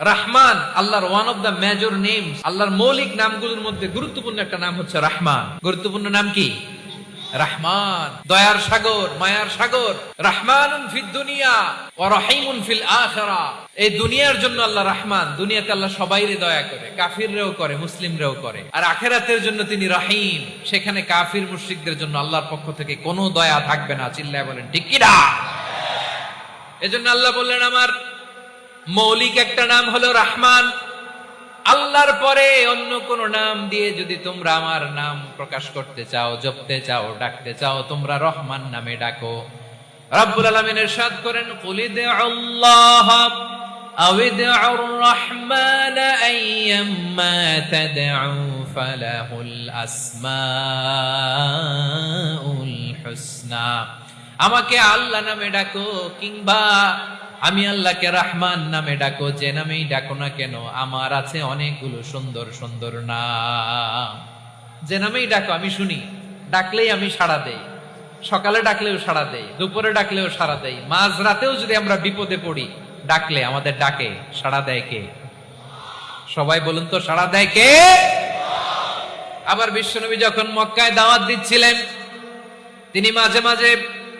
রাহমান, আল্লাহর one of the major name আল্লাহর মৌলিক নামগুলোর মধ্যে গুরুত্বপূর্ণ একটা নাম হচ্ছে রাহমান। গুরুত্বপূর্ণ নাম কি? রাহমান। দয়ার সাগর, মায়ার সাগর। রাহমানুন ফিদ দুনিয়া রাহিমুন ফিল এই দুনিয়ার জন্য আল্লাহ রাহমান, দুনিয়াতে আল্লাহ সবাইরে দয়া করে, কাফিররেও করে, মুসলিমরেও করে। আর আখেরাতের জন্য তিনি রাহিম। সেখানে কাফির মুশরিকদের জন্য আল্লাহর পক্ষ থেকে কোনো দয়া থাকবে না, চিল্লায় বলেন, ঠিক কি না? এজন্য আল্লাহ বললেন, আমার মৌলিক একটা নাম হলো রাহমান। আল্লাহর পরে অন্য কোন নাম দিয়ে যদি তোমরা আমার নাম প্রকাশ করতে চাও, জপতে চাও, ডাকতে চাও, তোমরা রহমান নামে ডাকো। রাব্বুল আলামিন ইরশাদ করেন কুলিদ আল্লাহ আও ইদউর রহমান আইয়াম্মা তাদউ ফালাহুল আসমাউল হুসনা। আমাকে আল্লাহ নামে ডাকো কিংবা আমি আল্লাহকে রাহমান নামে ডাকো, যে নামেই ডাকো না কেন, আমার আছে অনেকগুলো সুন্দর সুন্দর নাম। যে নামেই ডাকো, আমি শুনি। ডাকলেই আমি সাড়া দেই। সকালে ডাকলেও সাড়া দেই, দুপুরে ডাকলেও সাড়া দেই মাঝ রাতেও যদি আমরা বিপদে পড়ি, ডাকলে আমাদের ডাকে, সাড়া দেয় কে? সবাই বলুন তো, সাড়া দেয় কে? আবার বিশ্বনবী যখন মক্কায় দাওয়াত দিচ্ছিলেন, তিনি মাঝে মাঝে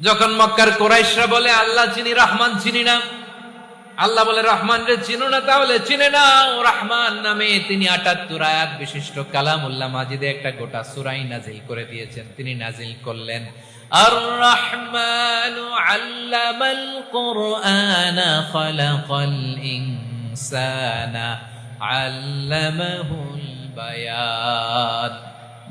যখন মক্কার কোরাইশরা বলে, আল্লাহ চিনি, রহমান চিনি না। আল্লাহ বলে, রহমান রে, চিনো না তাহলে? চিনে না ও রহমান নামে। তিনি আটাত্তর আয়াত বিশিষ্ট কালাম উল্লাহ মাজিদে একটা গোটা সুরাই নাজিল করে দিয়েছেন। তিনি নাজিল করলেন আর রহমান আল্লামাল কুরআনা খালাকাল ইনসানা আল্লামাহুল বায়ান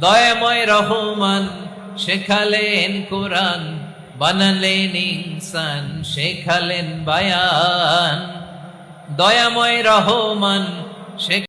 দয়াময় রহমান, শেখালেন কোরআন। বানালেন ইনসান শেখালেন বায়ান। দয়াময় রহমান শেখ